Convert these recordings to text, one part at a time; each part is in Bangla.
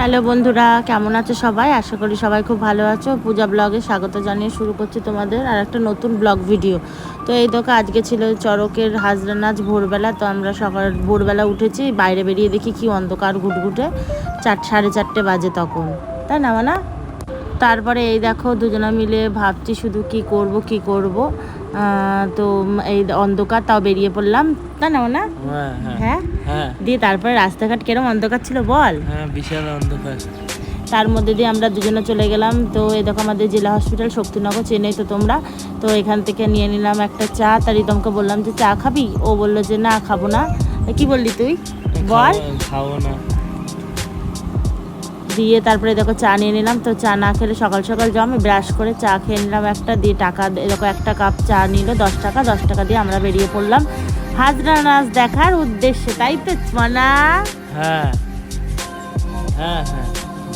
হ্যালো বন্ধুরা, কেমন আছো সবাই? আশা করি সবাই খুব ভালো আছো। পূজা ব্লগে স্বাগত জানিয়ে শুরু করছি তোমাদের আর একটা নতুন ব্লগ ভিডিও। তো এই দেখো, আজকে ছিল চড়কের হাজরা নাচ ভোরবেলা, তো আমরা সকাল ভোরবেলা উঠেছি, বাইরে বেরিয়ে দেখি কি অন্ধকার ঘুটঘুটে, চার, সাড়ে চারটে বাজে তখন। তাই না, মানা? তারপরে এই দেখো, দুজনা মিলে ভাবছি শুধু কি করব কি করব? তো এই অন্ধকার তাও বেরিয়ে পড়লাম। তাই না? মানা হ্যাঁ হ্যাঁ। হ্যাঁ? হ্যাঁ। দিয়ে তারপরে রাস্তাঘাট কিরম অন্ধকার ছিল বল? বিশাল অন্ধকার। তার মধ্যে দিয়ে আমরা দুজনে চলে গেলাম। তো এই দেখো আমাদের জেলা হসপিটাল শক্তিনগর চেন্নাই তো তোমরা। তো এখান থেকে নিয়ে নিলাম একটা চা। তার রিতমকে বললাম যে চা খাবি? ও বলল যে না খাব না। কি বললি তুই? বল। খাব না। দিয়ে তারপরে দেখো চা নিয়ে নিলাম। তো চা না খেলে সকাল সকাল জমে ব্রাশ করে চা খেয়ে নিলাম একটা দিয়ে টাকা দেখো একটা কাপ চা নিল দশ টাকা দশ টাকা দিয়ে আমরা বেরিয়ে পড়লাম হাজরা নাচ দেখার উদ্দেশ্যে তাই তো মানা? হ্যাঁ হ্যাঁ হ্যাঁ।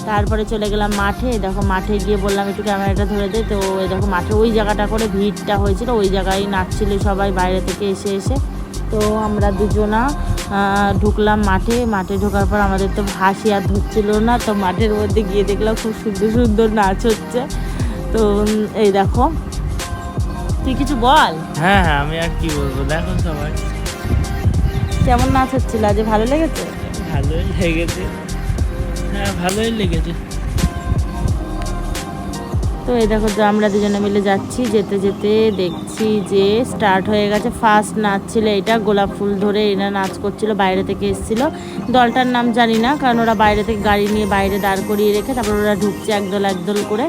তারপরে চলে গেলাম মাঠে দেখো মাঠে গিয়ে বললাম একটু ক্যামেরাটা ধরে দে তো দেখো মাঠে ওই জায়গাটা করে ভিড়টা হয়েছিল ওই জায়গায় নাচছিল সবাই বাইরে থেকে এসে এসে। তো আমরা দুজনা ঢুকলাম মাঠে। মাঠে ঢোকার পর আমাদের তো হাসি আর ধরছিল না তো মাঠের মধ্যে গিয়ে দেখলাম খুব সুন্দর সুন্দর নাচ হচ্ছে। তো এই দেখো। তুই কিছু বল? হ্যাঁ হ্যাঁ আমি আর কি বলব? দেখো সবাই। কেমন নাচ হচ্ছিল? আজ ভালো লেগেছে? ভালোই লেগেছে। হ্যাঁ ভালোই লেগেছে। তো এই দেখো যে আমরা দুজনে মিলে যাচ্ছি যেতে যেতে দেখছি যে স্টার্ট হয়ে গেছে। ফার্স্ট নাচ ছিল এটা গোলাপ ফুল ধরে এরা নাচ করছিল বাইরে থেকে এসেছিল। দলটার নাম জানি না কারণ ওরা বাইরে থেকে গাড়ি নিয়ে বাইরে দাঁড় করিয়ে রেখে তারপর ওরা ঢুকছে একদল একদল করে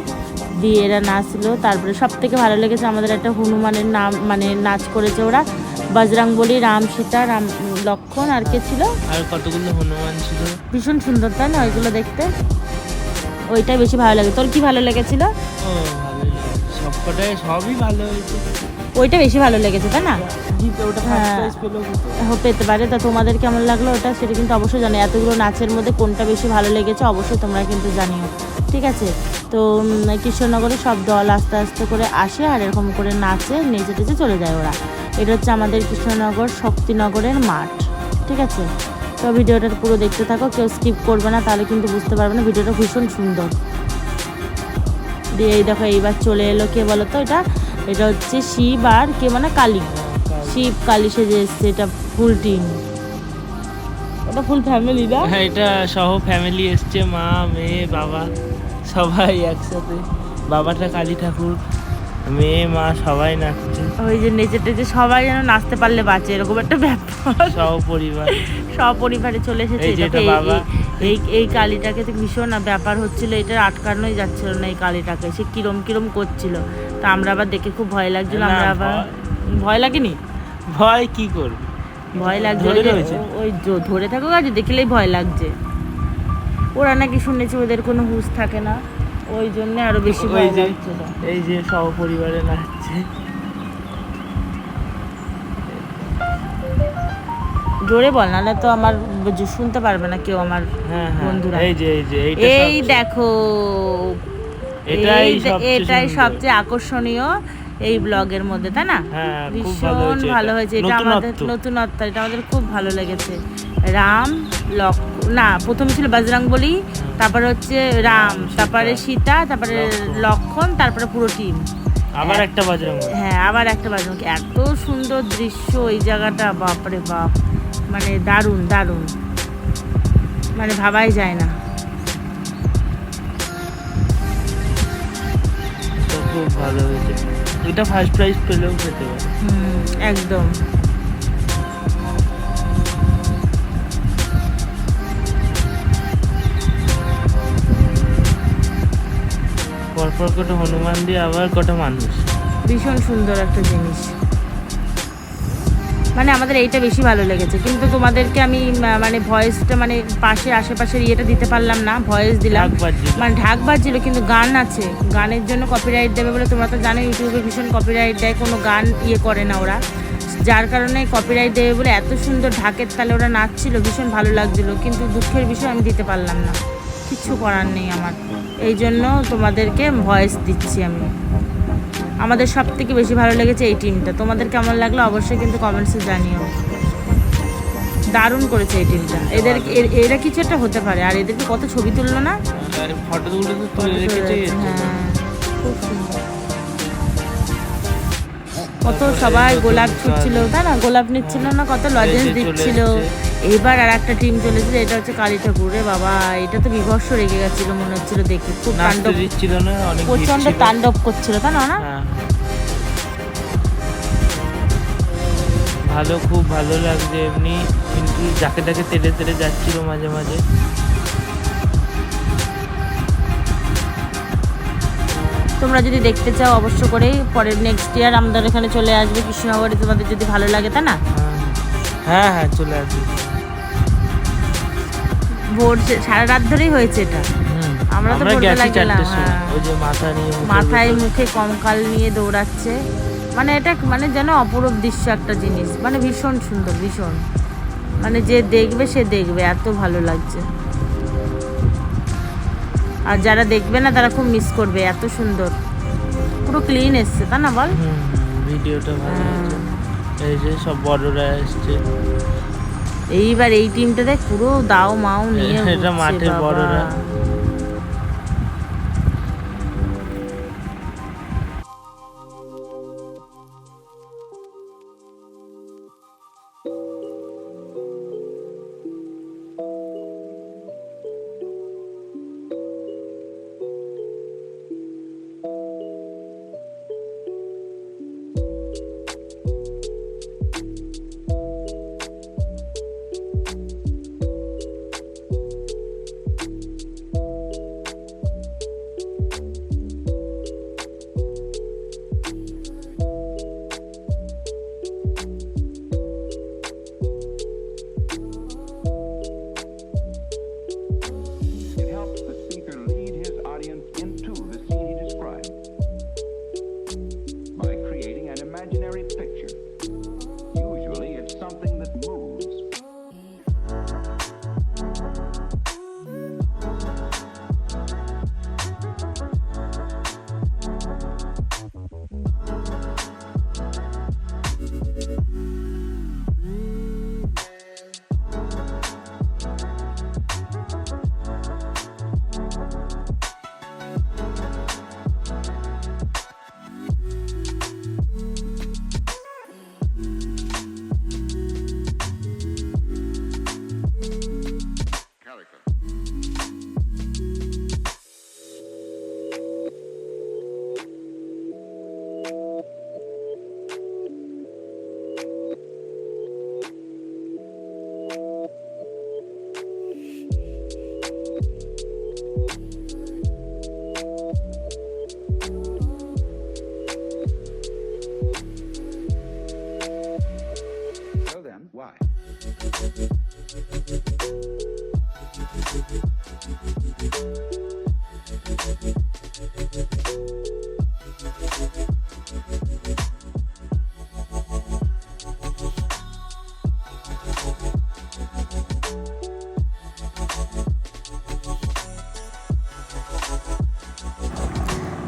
দিয়ে এরা নাচলো। তারপরে সব থেকে ভালো লেগেছে আমাদের একটা হনুমানের নাম মানে নাচ করেছে ওরা বজরাং বলি রাম সীতা রাম লক্ষণ আর কে ছিল? আর কতগুলো হনুমান ছিল? ভীষণ সুন্দর তাই না? ওইগুলো দেখতে। ওইটাই বেশি ভালো লাগে। তোর কি ভালো লেগেছিল? ও ভালোই লেগেছে সবকটাই সবই ভালো হয়েছে। ওইটা বেশি ভালো লেগেছে তাই না? ওটা হ্যাঁ। পেতে পারে। তো তোমাদের কেমন লাগল ওটা? সেটা কিন্তু অবশ্যই জানো। এতগুলো নাচের মধ্যে কোনটা বেশি ভালো লেগেছে অবশ্যই তোমরা কিন্তু জানিও। ঠিক আছে? তো কৃষ্ণনগরে সব দল আস্তে আস্তে করে আসে আর এরকম করে নাচে নেচে টেচে চলে যায় ওরা। এটা হচ্ছে আমাদের কৃষ্ণনগর শক্তিনগরের মাঠ। ঠিক আছে? তো ভিডিওটা পুরো দেখতে থাকো। কেউ স্কিপ করবে না তাহলে কিন্তু বুঝতে পারবে না। ভিডিওটা ভীষণ সুন্দর। দিয়ে এই দেখো এইবার চলে এলো কে বলো তো এটা? এটা হচ্ছে শিব আর কে মানে কালী। শিব কালী সেজে এসছে এটা ফুল টিম। ওটা ফুল ফ্যামিলি না? হ্যাঁ এটা সহ ফ্যামিলি এসছে মা মেয়ে বাবা সবাই একসাথে। বাবাটা কালী ঠাকুর মেয়ে মা সবাই নাচছে। ওই যে নেচে টেচে সবাই যেন নাচতে পারলে বাঁচে এরকম একটা ব্যাপার। সহ পরিবার সপরিবারে চলে এসেছে। এই এই- কালীটাকে তো ভীষণ ব্যাপার হচ্ছিল এটা আটকানোই যাচ্ছিল না এই কালীটাকে। সে কিরম কিরম করছিল। তা আমরা আবার দেখে খুব ভয় লাগছিল আমরা আবার ভয় লাগেনি? ভয় কি করবে? ভয় লাগছে ওই ধরে থাকুক আজ দেখলেই ভয় লাগছে। ওরা নাকি শুনেছি ওদের কোনো হুঁশ থাকে না ওই জন্য আরও বেশি ভয় লাগছিল। এই যে সহ পরিবারে নাচছে। জোরে বল নাহলে তো আমার শুনতে পারবে না কেউ আমার হ্যাঁ হ্যাঁ। বন্ধুরা। এই যে এই যে এই দেখো। এটাই এটাই সবচেয়ে আকর্ষণীয় এই ব্লগের মধ্যে তাই না? হ্যাঁ ভীষণ ভালো হয়েছে। এটা। আমাদের নতুনত্ব। এটা আমাদের খুব ভালো লেগেছে। রাম লক্ষ না প্রথমে ছিল বজরং বলি তারপরে হচ্ছে রাম তারপরে সীতা তারপরে লক্ষণ। লক্ষণ তারপরে পুরো টিম। আবার একটা বজরং হ্যাঁ আবার একটা বাজরং এত সুন্দর দৃশ্য এই জায়গাটা বাপরে বাপ। মানে দারুণ দারুণ। মানে ভাবাই যায় না। খুব ভালো হয়েছে। এটা ফার্স্ট প্রাইজ পেলেও পেতে পারে। হুম একদম। পরপর কটা হনুমান দিয়ে আবার কটা মানুষ। ভীষণ সুন্দর একটা জিনিস। মানে আমাদের এইটা বেশি ভালো লেগেছে। কিন্তু তোমাদেরকে আমি মানে ভয়েসটা মানে পাশে আশেপাশের ইয়েটা দিতে পারলাম না ভয়েস দিলাম। মানে ঢাক বাজছিল কিন্তু গান আছে। গানের জন্য কপিরাইট দেবে বলে তোমরা তো জানো ইউটিউবে ভীষণ কপিরাইট দেয় কোনো গান ইয়ে করে না ওরা। যার কারণে কপিরাইট দেবে বলে এত সুন্দর ঢাকের তালে ওরা নাচছিল ভীষণ ভালো লাগছিল। কিন্তু দুঃখের বিষয় আমি দিতে পারলাম না। কিচ্ছু করার নেই আমার। এই জন্য তোমাদেরকে ভয়েস দিচ্ছি আমি। আমাদের সব থেকে বেশি ভালো লেগেছে এই টিমটা তোমাদের কেমন লাগল অবশ্যই কিন্তু কমেন্টসে জানিও। দারুণ করেছে এই টিমটা এদের এ- এরা কিছু একটা হতে পারে। আর এদেরকে কত ছবি তুললো না? হ্যাঁ খুব সুন্দর। কত সবাই গোলাপ ছুটছিল তাই না? গোলাপ নিচ্ছিল না কত লজেন্স দিচ্ছিল। এবার আর একটা টিম চলেছিল এটা হচ্ছে কালী ঠাকুর। বাবা এটা তো বিভর্ষ রেগে গেছিল মনে হচ্ছিল দেখে। খুব তাণ্ডব দিচ্ছিল না অনেক প্রচণ্ড ছিল। তাণ্ডব করছিল তাই না না? হ্যাঁ। ভালো খুব ভালো লাগছে এমনি কিন্তু যাকে তাকে তেলে তেলে যাচ্ছিল মাঝে মাঝে। তোমরা যদি দেখতে চাও অবশ্য করেই পরের নেক্সট ইয়ার আমাদের এখানে চলে আসবে কৃষ্ণনগরে তোমাদের যদি ভালো লাগে তা না? হ্যাঁ। হ্যাঁ হ্যাঁ চলে আসবে। ভোর সারা রাত ধরেই হয়েছে এটা। আমরা তো ভোরবেলা গেলাম, হ্যাঁ। মাথায় মুখে কঙ্কাল নিয়ে দৌড়াচ্ছে। মানে এটা মানে যেন অপরূপ দৃশ্য একটা জিনিস। মানে ভীষণ সুন্দর ভীষণ। মানে যে দেখবে সে দেখবে এত ভালো লাগছে। আর যারা দেখবে না তারা খুব মিস করবে এত সুন্দর। পুরো ক্লিন এসছে তা না বল? ভিডিওটা ভালো হ্যাঁ। এই যে সব বড়রা এসছে। এইবার এই টিমটা দেখ পুরো দাও মাও নিয়ে এটা মাঠে মাঠের। বড়রা।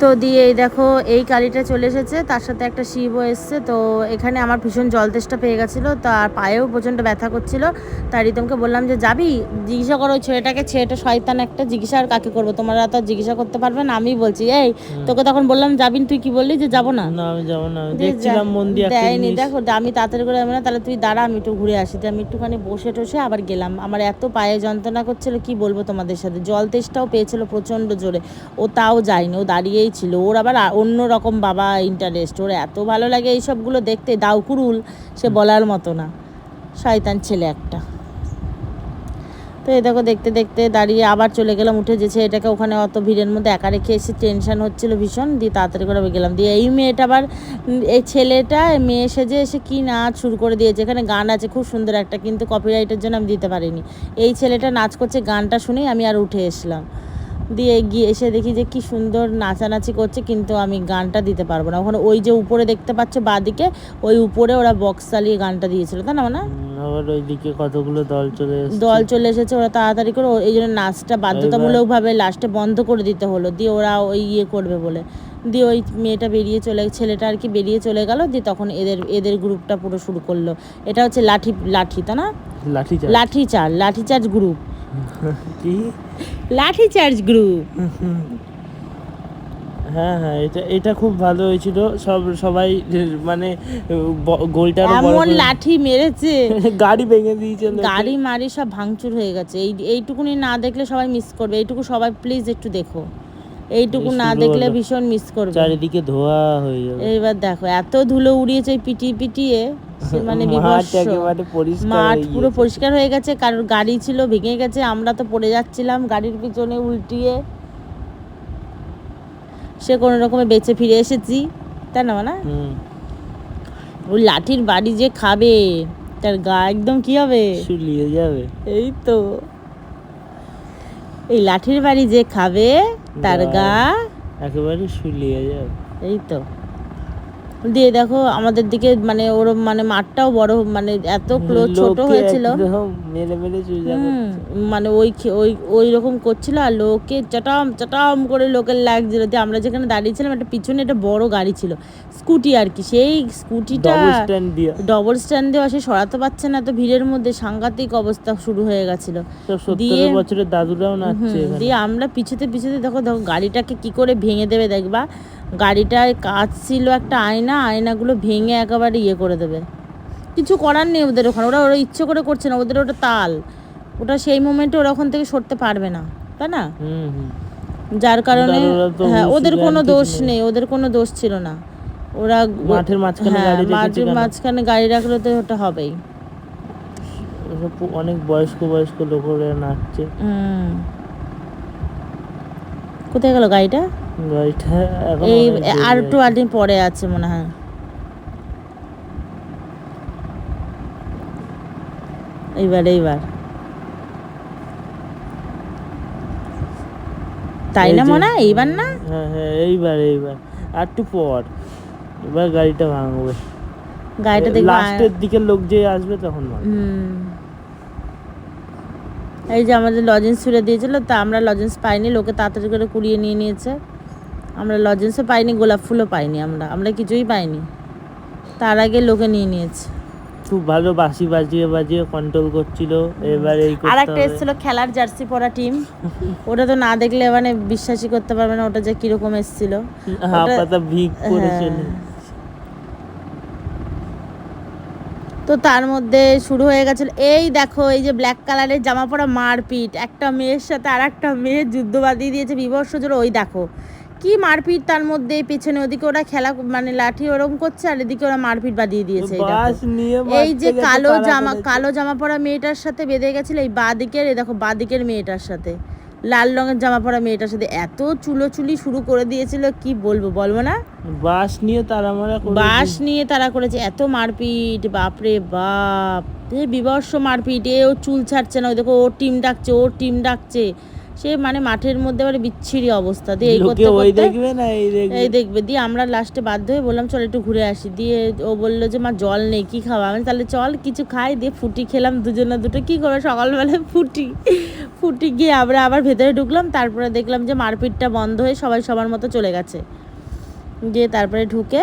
তো দিয়ে এই দেখো, এই কালিটা চলে এসেছে, তার সাথে একটা শিবও এসছে। তো এখানে আমার ভীষণ জল তেষ্টা পেয়ে গেছিল, তার পায়েও প্রচণ্ড ব্যথা করছিল। তাই রিতমকে বললাম যে যাবি? জিজ্ঞাসা করো ওই ছেলেটাকে ছেলেটা শয়তান একটা জিজ্ঞাসা আর কাকে করব? তোমরা তো জিজ্ঞাসা করতে পারবে না আমি বলছি। এই তোকে তখন বললাম যাবি তুই কি বললি যে যাব না? আমি যাব না দেখছিলাম মন দিয়ে দেয়নি দেখো আমি তাড়াতাড়ি করে যাব না তাহলে তুই দাঁড়া আমি একটু ঘুরে আসি। তো আমি একটুখানি বসে টসে আবার গেলাম। আমার এত পায়ে যন্ত্রণা করছিল কি বলব তোমাদের সাথে? জল তেষ্টাও পেয়েছিল প্রচণ্ড জোরে। ও তাও যায়নি ও দাঁড়িয়েই ছিল। ওর আবার অন্য রকম বাবা ইন্টারেস্ট ওর এত ভালো লাগে এইসবগুলো দেখতে। দাউকুরুল সে বলার মতো না। শয়তান ছেলে একটা। তো এই দেখো দেখতে দেখতে দাঁড়িয়ে আবার চলে গেলাম, উঠে যেছে এটাকে ওখানে অত ভিড়ের মধ্যে একা রেখে এসে টেনশন হচ্ছিল ভীষণ। দিয়ে তাড়াতাড়ি করে গেলাম। দিয়ে এই মেয়েটা আবার এই ছেলেটা মেয়ে সেজে এসে কি নাচ শুরু করে দিয়েছে। এখানে গান আছে, খুব সুন্দর একটা, কিন্তু কপিরাইটের জন্য আমি দিতে পারিনি। এই ছেলেটা নাচ করছে, গানটা শুনেই আমি আর উঠে এসলাম। দিয়ে গিয়ে এসে দেখি যে কি সুন্দর নাচানাচি করছে, কিন্তু আমি গানটা দিতে পারব না। ওখানে ওই যে উপরে দেখতে পাচ্ছ, বাদিকে, ওই উপরে ওরা বক্স চালিয়ে গানটা দিয়েছিল। তাই না না আবার ওইদিকে কতগুলো দল চলে এসছে? দল চলে এসেছে ওরা তাড়াতাড়ি করে এই জন্য নাচটা বাধ্যতামূলকভাবে লাস্টে বন্ধ করে দিতে হলো দিয়ে ওরা ওই ইয়ে করবে বলে। দিয়ে ওই মেয়েটা বেরিয়ে চলে ছেলেটা আর কি বেরিয়ে চলে গেল দিয়ে তখন এদের এদের গ্রুপটা পুরো শুরু করল। এটা হচ্ছে লাঠি লাঠি তা না? লাঠি লাঠি চার্জ লাঠি চার্জ গ্রুপ। কি? লাঠি চার্জ গ্রুপ। হ্যাঁ হ্যাঁ এটা এটা খুব ভালো হয়েছিল। সব সবাই মানে গোলটা এমন লাঠি মেরেছে। গাড়ি ভেঙে দিয়েছে গাড়ি মারি সব ভাঙচুর হয়ে গেছে। এই এইটুকুনি না দেখলে সবাই মিস করবে। এইটুকু সবাই প্লিজ একটু দেখো। এইটুকু না দেখলে ভীষণ মিস করবে। চারিদিকে ধোয়া হয়ে যাবে। এইবার দেখো এত ধুলো উড়িয়েছে পিটিয়ে পিটিয়ে মানে মাঠ পুরো পরিষ্কার হয়ে গেছে। কারোর গাড়ি ছিল ভেঙে গেছে। আমরা তো পড়ে যাচ্ছিলাম গাড়ির পিছনে উল্টিয়ে। সে কোনো রকমে বেঁচে ফিরে এসেছি। তাই না না ওই লাঠির বাড়ি যে খাবে তার গা একদম কি হবে? শুলিয়ে যাবে। এই তো। এই লাঠির বাড়ি যে খাবে তার গা- গা একেবারে শুলিয়ে যাবে। এই তো। দিয়ে দেখো আমাদের দিকে মানে ওর মানে মাঠটাও বড় মানে এত ক্লোজ ছোট হয়েছিল। মানে ওই ওই ওই রকম করছিল আর লোকে চটাম চটাম করে লোকের লাগছিল। দিয়ে আমরা যেখানে দাঁড়িয়েছিলাম একটা পিছনে একটা বড় গাড়ি ছিল স্কুটি আর কি। সেই স্কুটিটা ডবল স্ট্যান্ড দিয়া। সে সরাতে পারছে না তো ভিড়ের মধ্যে সাংঘাতিক অবস্থা শুরু হয়ে গেছিল। দিয়ে- বছরের দাদুরাও নাচছে দিয়ে আমরা পিছুতে পিছুতে দেখো দেখো গাড়িটাকে কি করে ভেঙে দেবে দেখবা। গাড়িটায় কাজ ছিল একটা আয়না আয়নাগুলো ভেঙে একেবারে ইয়ে করে দেবে। কিছু করার নেই ওদের ওখানে। ওরা ওরা ইচ্ছে করে করছে না ওদের ওটা তাল। ওটা সেই মোমেন্টে ওরা ওখান থেকে সরতে পারবে না তাই না? হুম হুম। যার কারণে হ্যাঁ ওদের কোনো দোষ নেই। ওদের কোনো দোষ ছিল না। ওরা মাঠের মাঝখানে হ্যাঁ, মাঠের মাঝখানে গাড়ি রাখলে তো ওটা হবেই। অনেক বয়স্ক বয়স্ক লোকেরা নাচছে। হুম। কোথায় গেল গাড়িটা? এই আর একটু আদিন পরে আছে মনে হয়। এইবার এইবার। তাই না মনে? হয় এইবার না? হ্যাঁ হ্যাঁ এইবার এইবার। আর একটু পর। এবার গাড়িটা ভাঙবে। গাড়িটা দেখব লাস্টের দিকে লোক যে আসবে তখন। এই যে আমাদের লজেন্স ছুড়ে দিয়েছিল তা আমরা লজেন্স পাইনি লোকে তাড়াতাড়ি করে কুড়িয়ে নিয়ে নিয়েছে। আমরা লজেন্সও পাইনি গোলাপ ফুলও পাইনি আমরা। আমরা কিছুই পাইনি। তার আগে লোকে নিয়ে নিয়েছে। খুব ভালো বাঁশি বাজিয়ে বাজিয়ে কন্ট্রোল করছিল। এবার এই আর একটা এসেছিল খেলার জার্সি পরা টিম ওটা তো না দেখলে মানে বিশ্বাসই করতে পারবে না ওটা যে কীরকম এসেছিল। ভিক হ্যাঁ। তো তার মধ্যে শুরু হয়ে গেছিল। এই দেখো এই যে ব্ল্যাক কালারের জামা পরা মারপিট। একটা মেয়ের সাথে আর একটা মেয়ে যুদ্ধ বাঁধিয়ে দিয়েছে বিবর্ষ জোরে। ওই দেখো কি মারপিট তার মধ্যে পেছনে ওদিকে ওরা খেলা মানে লাঠি ওরম করছে আর এদিকে ওরা মারপিট বাঁধিয়ে দিয়েছে এই যে কালো জামা কালো জামা পরা মেয়েটার সাথে বেঁধে গেছিল এই বাদিকের এই দেখো বাদিকের মেয়েটার সাথে। লাল রঙের জামা পরা মেয়েটার সাথে। এত চুলোচুলি শুরু করে দিয়েছিল কি বলব বলব না? বাস নিয়ে তারা মারা বাস নিয়ে তারা করেছে এত মারপিট বাপরে বাপ। বিবর্ষ মারপিট এ ও চুল ছাড়ছে না ওই দেখো ওর টিম ডাকছে ওর টিম ডাকছে। সে মানে মাঠের মধ্যে মানে বিচ্ছিরি অবস্থা। দিয়ে এই করতে ওই করতে দেখবে না এই দেখবে? এই দেখবে। দিয়ে আমরা লাস্টে বাধ্য হয়ে বললাম চল একটু ঘুরে আসি। দিয়ে ও বলল যে মা জল নেই কি খাওয়া? আমি তাহলে চল কিছু খাই। দিয়ে ফুটি খেলাম দুজনে দুটো। কি করে সকালবেলায় ফুটি ফুটি গিয়ে আমরা আবার ভেতরে ঢুকলাম। তারপরে দেখলাম যে মারপিটটা বন্ধ হয়ে সবাই সবার মতো চলে গেছে। দিয়ে তারপরে ঢুকে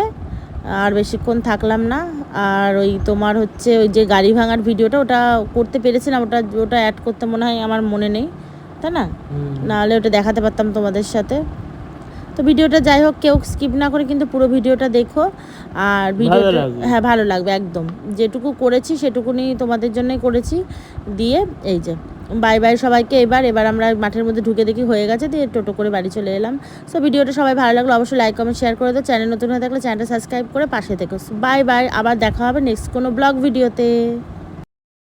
আর বেশিক্ষণ থাকলাম না। আর ওই তোমার হচ্ছে ওই যে গাড়ি ভাঙার ভিডিওটা ওটা করতে পেরেছিলাম। ওটা ওটা অ্যাড করতে মনে হয় আমার মনে নেই। তাই না। নাহলে ওটা দেখাতে পারতাম তোমাদের সাথে। তো ভিডিওটা যাই হোক কেউ স্কিপ না করে কিন্তু পুরো ভিডিওটা দেখো। আর ভিডিওটা হ্যাঁ ভালো লাগবে একদম। যেটুকু করেছি সেটুকুনি তোমাদের জন্যই করেছি। দিয়ে এই যে বাই বাই সবাইকে এবার। এবার আমরা মাঠের মধ্যে ঢুকে দেখি হয়ে গেছে দিয়ে টোটো করে বাড়ি চলে এলাম। সো ভিডিওটা সবাই ভালো লাগল অবশ্যই লাইক কমেন্ট শেয়ার করে দাও। চ্যানেল নতুন হয়ে থাকলে চ্যানেলটা সাবস্ক্রাইব করে পাশে থেকো। বাই বাই আবার দেখা হবে নেক্সট কোনো ব্লগ ভিডিওতে